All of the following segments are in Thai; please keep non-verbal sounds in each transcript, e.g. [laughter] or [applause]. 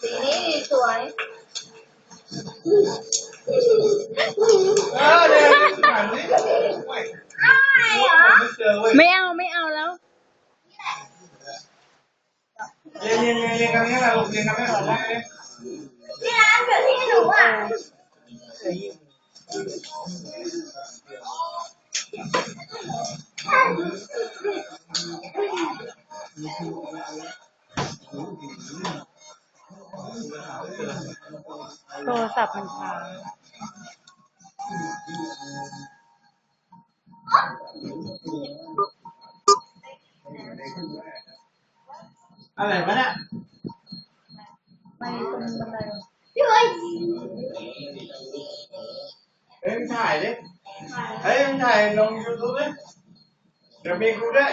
สีนี้สวยเออเดี๋ยวผ่านนี้ไม่อะไรเหรอไม่เจอเว้ยไม่เอาไม่เอาแล้ว เรียนเรียนเรียนเรียนกันนี้แหละลูกเรียนกันนี้แหละได้เลยที่ร้านเกิดที่หนูอะ โทรศัพท์มันค้างอะไรวะเนี่ยไปตรงบันไดพี่เฮ้ยเฮ้ยมึงถ่ายดิเฮ้ยมึงถ่ายลงยูทูบดิเดี๋ยวมีกูด้วย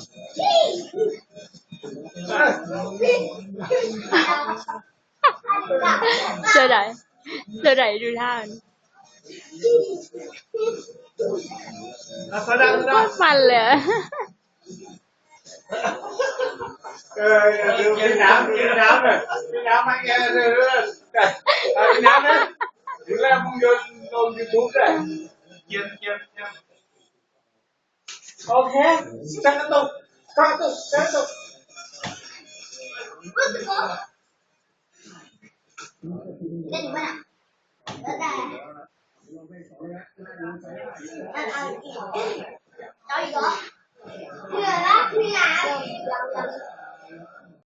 [laughs] Sơ đẩy. Sơ đẩy rồi ra. Có phần lệ. [laughs] Cái nám, cái nám này. Cái nám anh nghe Cái nám đấy. Đứng lên Ok, cắt tiếp tục tiếp tục, tiếp good go。赶紧关上。找一个。